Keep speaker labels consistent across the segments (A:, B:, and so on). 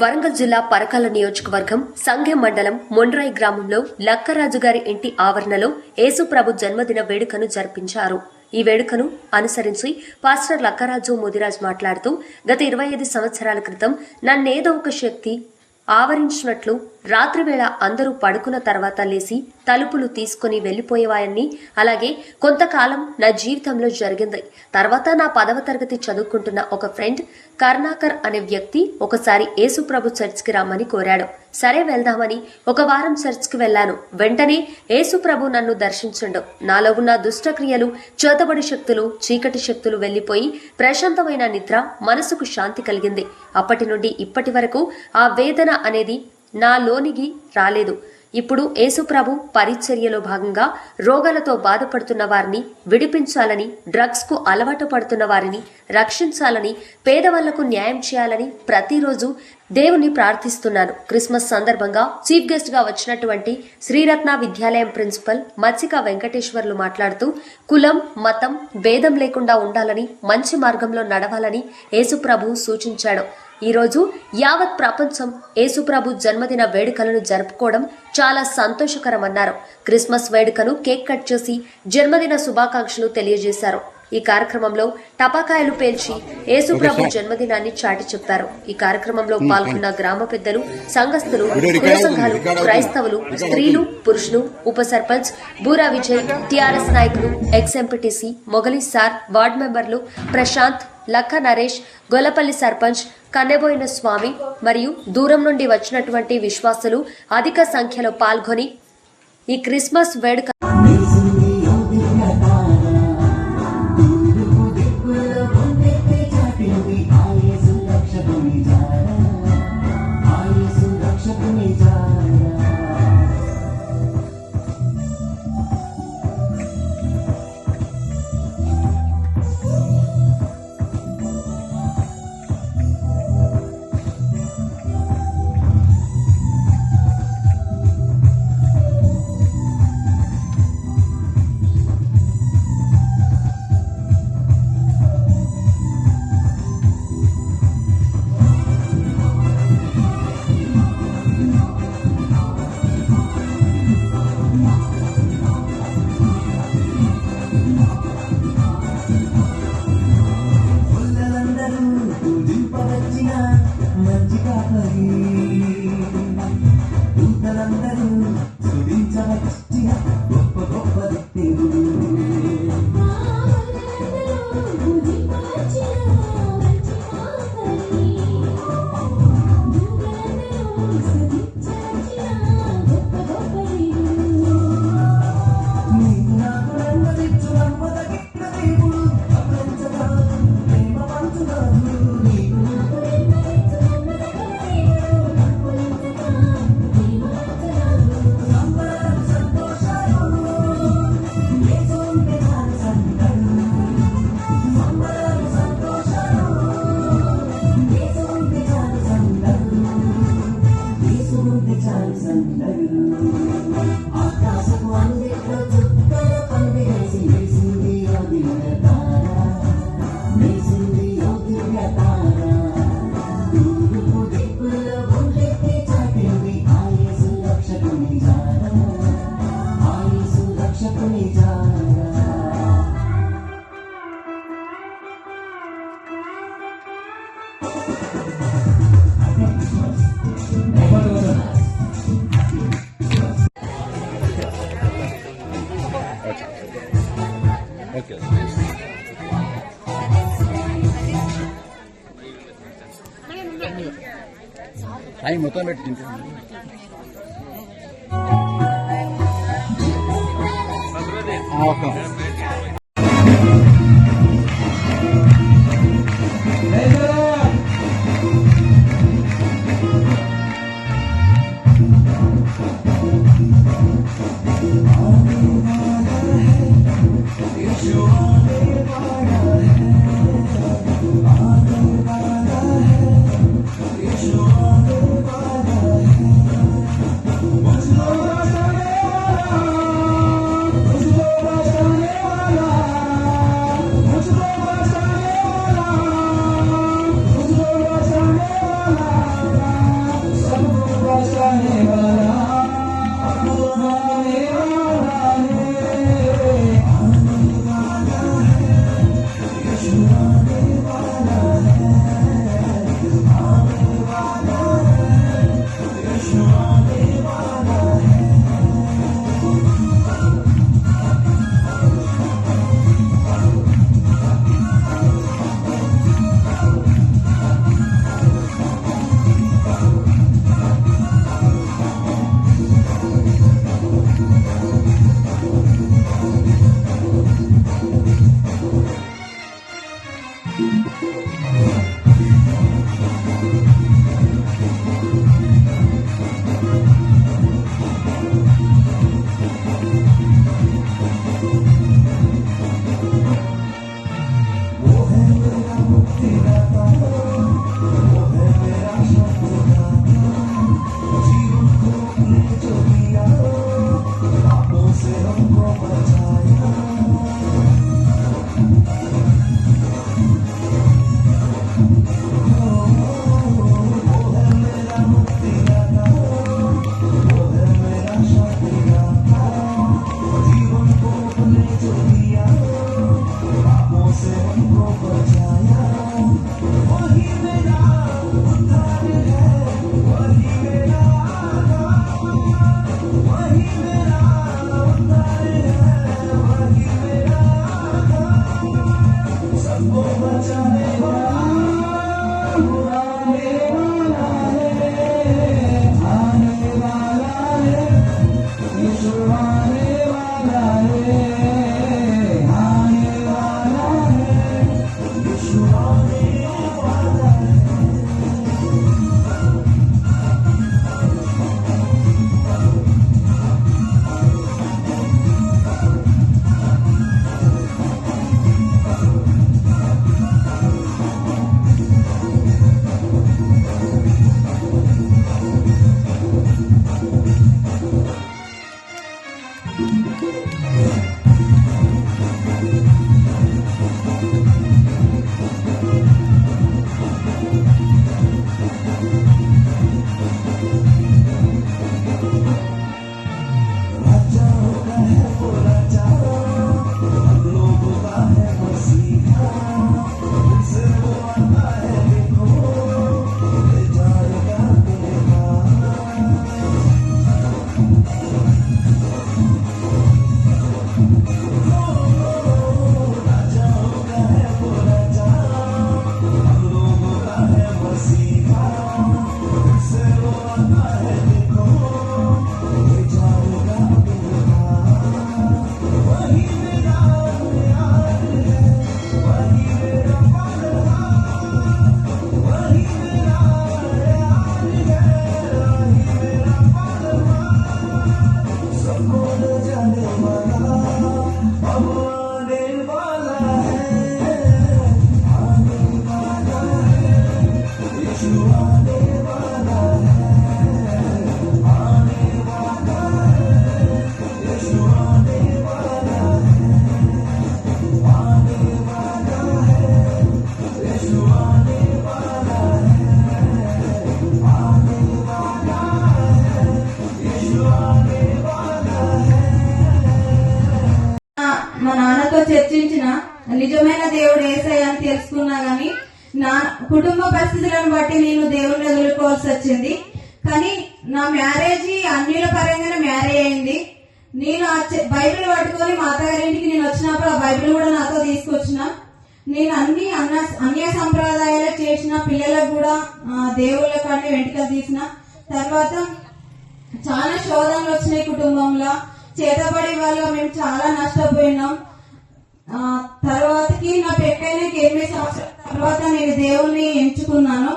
A: వరంగల్ జిల్లా పరకాల నియోజకవర్గం సంఘం మండలం మొండ్రాయి గ్రామంలో లక్కరాజు గారి ఇంటి ఆవరణలో యేసుప్రభు జన్మదిన వేడుకను జరిపించారు. ఈ వేడుకను అనుసరించి పాస్టర్ లక్కరాజు ముదిరాజ్ మాట్లాడుతూ గత ఇరవై ఐదు సంవత్సరాల క్రితం నన్నేదో ఒక శక్తి ఆవరించినట్లు రాత్రివేళ అందరూ పడుకున్న తర్వాత లేచి తలుపులు తీసుకుని వెళ్ళిపోయేవాయన్ని అలాగే కొంతకాలం నా జీవితంలో జరిగింది. తర్వాత నా పదవ తరగతి చదువుకుంటున్న ఒక ఫ్రెండ్ కర్ణాకర్ అనే వ్యక్తి ఒకసారి యేసుప్రభు చర్చ్కి రమ్మని కోరాడు. సరే వెళ్దామని ఒక వారం చర్చ్కి వెళ్ళాను వెంటనే యేసుప్రభు నన్ను దర్శించండు. నాలో ఉన్న దుష్టక్రియలు చేతబడి శక్తులు చీకటి శక్తులు వెళ్ళిపోయి ప్రశాంతమైన నిద్ర మనసుకు శాంతి కలిగింది. అప్పటి నుండి ఇప్పటి వరకు ఆ వేదన అనేది నాలోనికి రాలేదు. ఇప్పుడు యేసుప్రభు పరిచర్యలో భాగంగా రోగాలతో బాధపడుతున్న వారిని విడిపించాలని డ్రగ్స్కు అలవాటు పడుతున్న వారిని రక్షించాలని పేదవాళ్ళకు న్యాయం చేయాలని ప్రతిరోజు దేవుని ప్రార్థిస్తున్నాను. క్రిస్మస్ సందర్భంగా చీఫ్ గెస్ట్గా వచ్చినటువంటి శ్రీరత్న విద్యాలయం ప్రిన్సిపల్ మత్సిక వెంకటేశ్వర్లు మాట్లాడుతూ కులం మతం భేదం లేకుండా ఉండాలని మంచి మార్గంలో నడవాలని యేసుప్రభు సూచించాడు. ఈ రోజు యావత్ ప్రపంచం యేసుప్రభు జన్మదిన వేడుకలను జరుపుకోవడం చాలా సంతోషకరమన్నారు. క్రిస్మస్ వేడుకను కేక్ కట్ చేసి జన్మదిన శుభాకాంక్షలు తెలియజేశారు. ఈ కార్యక్రమంలో టపాకాయలు పేల్చి యేసుప్రభు జన్మదినాన్ని చాటి చెప్పారు. ఈ కార్యక్రమంలో పాల్గొన్న గ్రామ పెద్దలు సంఘస్థులు కుల సంఘాలు క్రైస్తవులు స్త్రీలు పురుషులు ఉప సర్పంచ్ బూరా విజయ్ టిఆర్ఎస్ నాయకులు ex MPTC Mogali sir ward మెంబర్లు ప్రశాంత్ లక్క నరేష్ గొల్లపల్లి సర్పంచ్ కన్నెబోయిన స్వామి మరియు దూరం నుండి వచ్చినటువంటి విశ్వాసులు అధిక సంఖ్యలో పాల్గొని ఈ క్రిస్మస్ వేడుక
B: ఓకే టైం మొత్తం పెట్టి ఓకే.
C: కూడా దేవుళ్ళ కానీ వెంటకలు తీసిన తర్వాత చాలా శోధనలు వచ్చినాయి కుటుంబంలో. చేతబడి వల్ల మేము చాలా నష్టపోయినాం. తర్వాతకి నా పెళ్ళైన ఎనిమిది సంవత్సరాల తర్వాత నేను దేవుణ్ణి ఎంచుకున్నాను.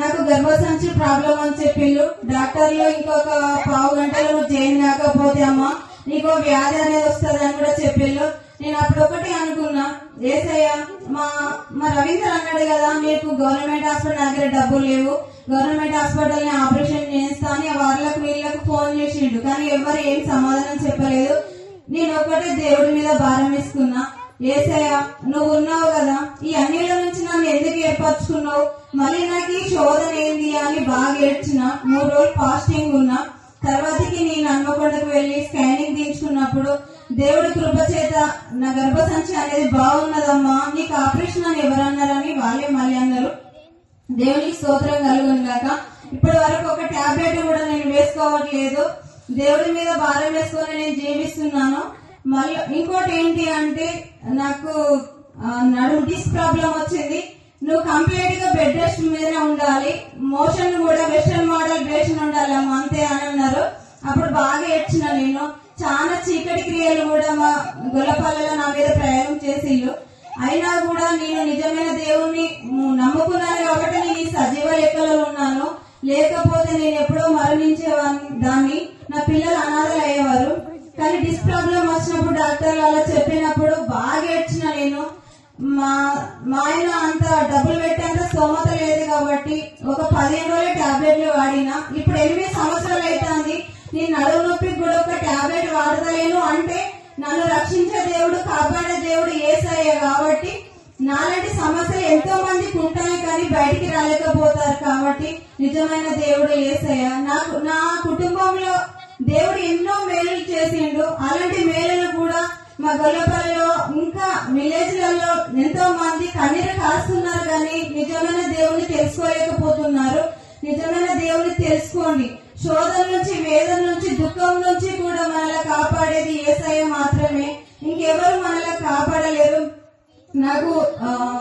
C: నాకు గర్భసంచి ప్రాబ్లం అని చెప్పిండు. డాక్టర్లు ఇంకొక పావు గంటలో నువ్వు జైన్ కాకపోతే అమ్మ నీకు వ్యాధి అనేది వస్తుంది అని కూడా చెప్పిండు. నేను అప్పుడు ఒకటి అనుకున్నా ఏసయ్య మా మా రవీంద్ర అన్నాడు కదా మీకు గవర్నమెంట్ హాస్పిటల్ దగ్గర డబ్బులు లేవు. గవర్నమెంట్ హాస్పిటల్ని ఆపరేషన్ చేస్తా అని వాళ్ళకు వీళ్ళకు ఫోన్ చేసిండు. కానీ ఎవరు ఏం సమాధానం చెప్పలేదు. నేను ఒకటే దేవుడి మీద భారం వేసుకున్నా. ఏసయ్య నువ్వు ఉన్నావు కదా ఈ అన్నిల నుంచి నన్ను ఎందుకు ఏర్పరచుకున్నావు? మళ్ళీ నాకు ఈ శోధన ఏంది? అని బాగా ఏడ్చిన. మూడు రోజులు ఫాస్టింగ్ ఉన్నా. తర్వాతకి నేను హన్మకొండకు వెళ్ళి స్కానింగ్ తీయించుకున్నప్పుడు దేవుడి కృప చేత నా గర్భసంచి అనేది బాగున్నదమ్మా. నీకు ఆపరేషన్ అని ఎవరన్నారని వాళ్ళే మళ్ళీ అన్నారు. దేవునికి స్తోత్రం కలుగునిగాక ఇప్పటి వరకు ఒక టాబ్లెట్ కూడా నేను వేసుకోవట్లేదు. దేవుడి మీద భారం వేసుకొని నేను జీవిస్తున్నాను. మళ్ళీ ఇంకోటి ఏంటి అంటే నాకు నడుము డిస్క్ ప్రాబ్లం వచ్చింది. నువ్వు కంప్లీట్గా బెడ్ రెస్ట్ మీదనే ఉండాలి. మోషన్ కూడా వెస్టర్న్ మోడల్ డ్రెషన్ ఉండాలి అమ్మ అంతే అని అన్నారు. అప్పుడు బాగా ఏడ్చిన నేను. చాలా చీకటి క్రియలు కూడా మా గొల్లపల్లిలో నా మీద ప్రయాణం చేసిళ్ళు అయినా కూడా నేను నిజమైన దేవుణ్ణి నమ్ముకున్నాను కాబట్టి నేను ఈ సజీవ లెక్కలో ఉన్నాను. లేకపోతే నేను ఎప్పుడో మరణించేవాన్ని దాన్ని నా పిల్లలు అనాథలు అయ్యేవారు. కానీ డిస్ ప్రాబ్లం వచ్చినప్పుడు డాక్టర్లు అలా చెప్పినప్పుడు బాగా ఏడ్చిన నేను. మా మా ఆయన అంత డబ్బులు పెట్టేంత స్తోమత లేదు కాబట్టి ఒక పదిహేను రోజులు టాబ్లెట్లు వాడినా. ఇప్పుడు ఎనిమిది సంవత్సరాలు అయితే నేను నడువు నొప్పికి కూడా ఒక టాబ్లెట్ వాడతలేను అంటే నన్ను రక్షించే దేవుడు కాపాడే దేవుడు ఏసయ్య కాబట్టి నాలాంటి సమస్యలు ఎంతో మందికి ఉంటాయి కానీ బయటికి రాలేకపోతారు కాబట్టి నిజమైన దేవుడు ఏసయ్య. నాకు నా కుటుంబంలో దేవుడు ఎన్నో మేలులు చేసిండు. అలాంటి మేలులు కూడా మా గొల్లపల్లిలో ఇంకా విలేజ్లలో ఎంతో మంది కన్నీరు కాస్తున్నారు కానీ నిజమైన దేవుని తెలుసుకోలేకపోతున్నారు. నిజమైన దేవుని తెలుసుకోండి. శోధన నుంచి వేదన నుంచి దుఃఖం నుంచి కూడా మనల్ని కాపాడేది ఏసయ మాత్రమే. ఇంకెవరు మనల్ని కాపాడలేరు. నాకు ఆ,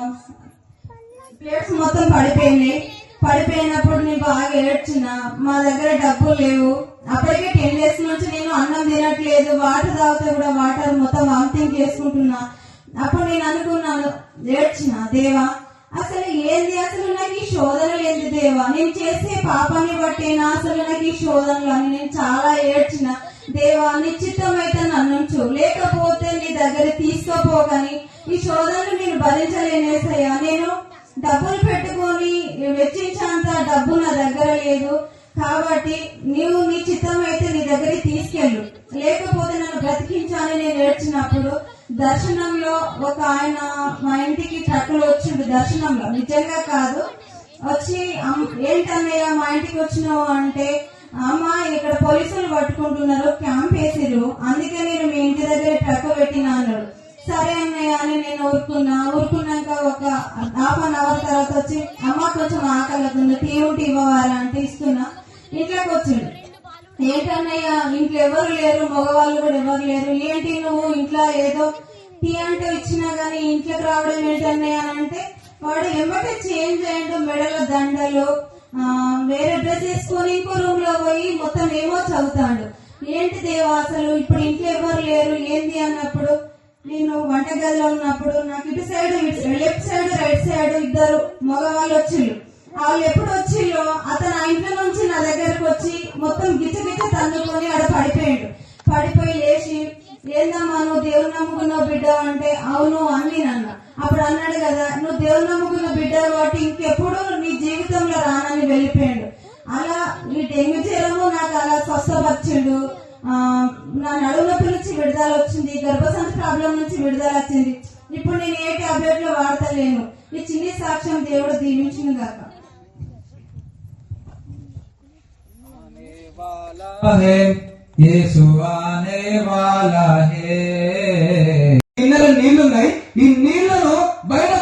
C: ప్లేట్స్ మొత్తం పడిపోయినాయి. పడిపోయినప్పుడు నేను బాగా ఏడ్చిన. మా దగ్గర డబ్బులు లేవు. అప్పటికే టెన్ డేస్ నుంచి నేను అన్నం తినట్లేదు. వాటర్ తాగితే కూడా వాటర్ మొత్తం వామిటింగ్ చేసుకుంటున్నా. అప్పుడు నేను అనుకున్నాను ఏడ్చిన దేవా అసలు ఏంది? అసలు నాకు ఈ శోధనలు ఏంది దేవా. నేను చేసే పాపాన్ని బట్టేనా అసలు నాకు ఈ శోధనలు అని నేను చాలా ఏడ్చిన. దేవా నిశ్చితమైతే నన్నుంచు లేకపోతే నీ దగ్గర తీసుకోపోకని ఈ శోధనలు నేను భరించలేనేసయ్యా నేను డబ్బులు పెట్టుకొని వెచ్చించేంత డబ్బు నా దగ్గర లేదు. కాబట్టి నీవు నీ చిత్తం అయితే నీ దగ్గరికి తీసుకెళ్ళు. లేకపోతే నన్ను బ్రతికించాలని నేను ఏడ్చినప్పుడు దర్శనంలో ఒక ఆయన మా ఇంటికి ట్రక్కులో వచ్చిండు దర్శనంలో. నిజంగా కాదు. వచ్చి ఏంటన్నయ్య మా ఇంటికి వచ్చినావు అంటే అమ్మ ఇక్కడ పోలీసులు పట్టుకుంటున్నారు క్యాంప్ వేసిరు అందుకే నేను మీ ఇంటి దగ్గర ట్రక్ పెట్టినా అన్నాడు సరే అన్నయ్య అని నేను ఊరుకున్నా. ఊరుకున్నాక ఒక హాఫ్ అన్ అవర్ తర్వాత వచ్చి అమ్మ కొంచెం ఆకలి అవుతుంది టీ ఉంటే ఇవ్వాలంటే అంటే ఇస్తున్నా. ఇంట్లోకి వచ్చిండు. ఏంటన్నయ్యా ఇంట్లో ఎవరు లేరు మగవాళ్ళు కూడా ఎవరు లేరు. ఏంటి నువ్వు ఇంట్లో ఏదో టీ అంటే ఇచ్చినా గానీ ఇంట్లోకి రావడం ఏంటన్నయ్య అని అంటే వాడు ఎమ్మటే చేంజ్ అయ్యండు మెడలో దండలు ఆ, వేరే డ్రెస్ వేసుకొని ఇంకో రూమ్లో పోయి మొత్తం ఏమో చదువుతాడు. ఏంటి దేవా అసలు? ఇప్పుడు ఇంట్లో ఎవరు లేరు ఏంది అన్నప్పుడు? నేను వంటగదిలో ఉన్నప్పుడు నాకు ఇటు side left side right side ఇద్దరు మగవాళ్ళు వచ్చిండ్రు వాళ్ళు ఎప్పుడు వచ్చిల్లో అతను ఆ ఇంట్లో నుంచి నా దగ్గరకు వచ్చి మొత్తం గిచ్చగిచ్చ తన్నుకొని ఆడ పడిపోయాడు. పడిపోయి లేచి ఏందమ్మా నువ్వు దేవుని నమ్ముకున్నావు బిడ్డ? అంటే అవును అని నన్న. అప్పుడు అన్నాడు కదా నువ్వు దేవుని నమ్ముకున్న బిడ్డ కాబట్టి ఇంకెప్పుడు నీ జీవితంలో రానని వెళ్ళిపోయాడు. అలా నీ డెంగ్యూ జ్వరము నాకు అలా స్వస్థపరిచిండు. నా నడుము నొప్పి నుంచి విడుదల వచ్చింది గర్భసంచి ప్రాబ్లం నుంచి విడుదల వచ్చింది. ఇప్పుడు నేను ఏ టాబ్లెట్లు వాడతలేను. ఈ చిన్ని సాక్ష్యం దేవుడు దీవించింది కాక
D: है यीशु आने वाला है గిన్నెలో నీళ్లున్నాయి ఈ నీళ్లను బయట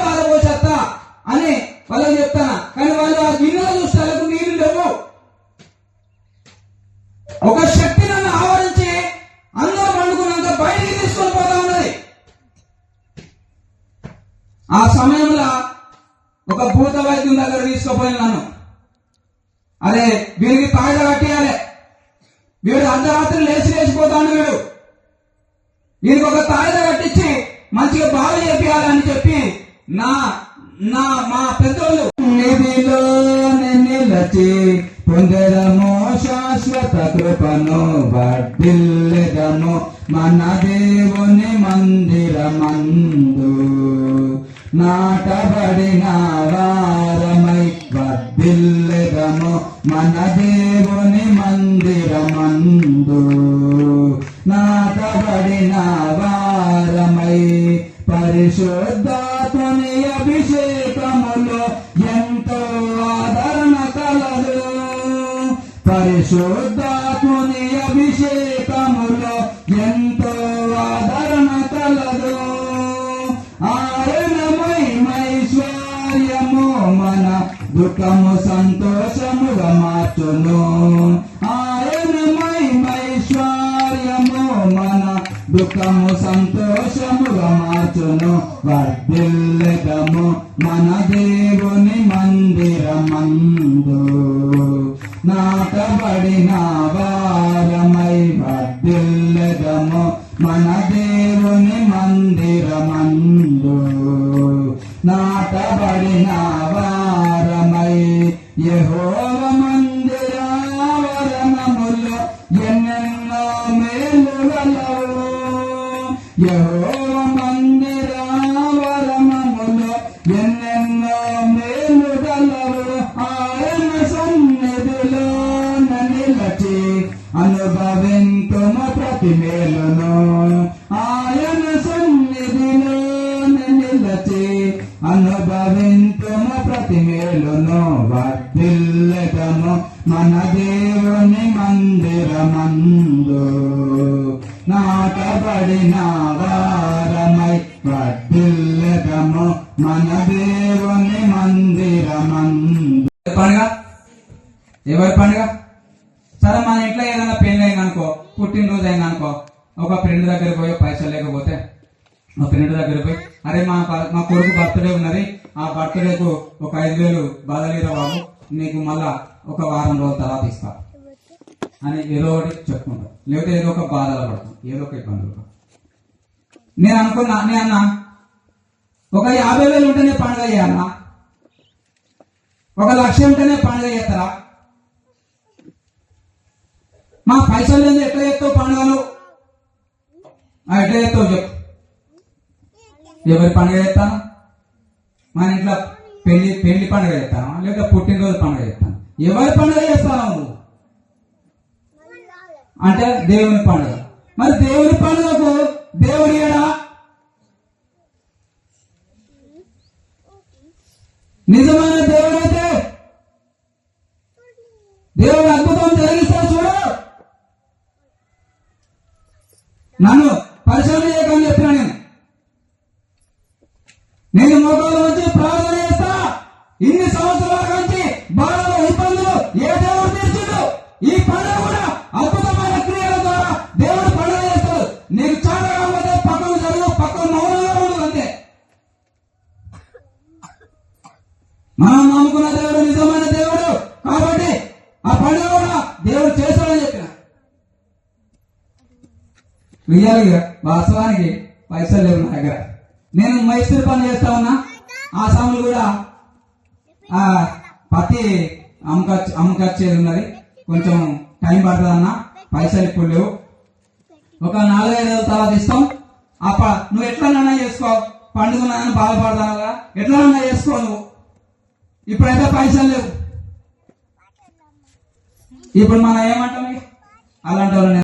D: నిలచి పొందెదము శాశ్వత కృపను వడ్డిల్లెదము మన దేవుని మందిరమందు. నాటబడిన వారమై వడ్డిల్లెదము మన దేవుని మందిరమందు. నాటబడిన వారమై పరిశుద్ధ పరిశుద్ధాత్మని అభిషేకములో ఎంతో ఆదరణ కలదు. ఆయనమైశ్వర్యము మన దుఃఖము సంతోషముగా మార్చును. ఆయనమైశ్వర్యము మన దుఃఖము సంతోషముగా మార్చును. వర్ధిల్లెదము మనదే మందిరమందు నాటబడిన వారమై యహో మేలును మన దేవుని మందిరమందు. నాటబడిన వారమై వర్ధి మన దేవుని మందిరమందు. పండుగ? ఎవరి పండుగ? సరే మన ఇంట్లో ఏదైనా పెళ్ళి అయింది అనుకో పుట్టినరోజు అయింది అనుకో ఒక ఫ్రెండ్ దగ్గర పోయి పైసలు లేకపోతే ఒక ఫ్రెండ్ దగ్గర పోయి అరే మా ప- మా కొడుకు బర్త్డే ఉన్నది. ఆ బర్త్డేకు ఒక ఐదు వేలు బదలీరా బాబు? నీకు మళ్ళా ఒక వారం రోజుల తర్వాత ఇస్తా. అని ఏదో ఒకటి చెప్పుకుంటాం. లేకపోతే ఏదో ఒక బాధలు పడతాం. ఏదో ఒక ఇబ్బందులు నేను అనుకున్నా నేను అన్నా ఒక యాభై వేలు ఉంటేనే పండుగ చేయాలన్నా ఒక లక్ష ఉంటేనే పండుగ చేస్తారా? మా పైసలు ఎట్లా చేస్తావు పండుగలు? ఎట్లా చేస్తావు చెప్పు. ఎవరి పండుగ చేస్తాను మన ఇంట్లో పెళ్ళి పెళ్ళి పండుగ చేస్తాను లేదా పుట్టినరోజు పండుగ చేస్తాను ఎవరి పండుగ చేస్తాను అంటే దేవుని పండుగ. మరి దేవుని పండుగకు దేవుడు ఏడా నిజమైన దేవుడు అయితే దేవుడు అద్భుతం జరిగిస్తాడు చూడు నన్ను పరిశోధన చేయకని చెప్పిన నేను నేను మోకాళ్ళ నుంచి ప్రార్థన చేస్తా ఇన్ని సంవత్సరాల నుంచి బాధలు ఇబ్బందులు ఏ దేవుడు తీర్చుడు ఈ పండుగ కూడా అద్భుతమైన క్రియల ద్వారా దేవుడు పండుగ చేస్తాడు నీకు చాలా కాకపోతే పక్కన జరుగు పక్కన మౌనంగా ఉండదు అంతే మనం నమ్ముకున్న దేవుడు నిజమైన దేవుడు కాబట్టి ఆ పండుగ కూడా దేవుడు చేస్తాడని చెప్పిన రియల్గా వాస్తవానికి పైసలు లేవు నా దగ్గర. నేను మైసూర్ పని చేస్తా ఉన్నా. ఆ సమయంలో కూడా ఆ పత్తి అమ్మకచ్చి అమ్మకచ్చేది ఉన్నది. కొంచెం టైం పడుతుంది అన్న. పైసలు ఇప్పుడు లేవు. ఒక నాలుగైదు రోజుల తర్వాత ఇస్తాం. ఆ నువ్వు ఎట్లనైనా చేసుకో. పండుగ నాన్న బాధపడదా ఎట్లనైనా చేసుకో నువ్వు. ఇప్పుడైతే పైసలు లేవు. ఇప్పుడు మనం ఏమంటాం అలాంటి వాళ్ళని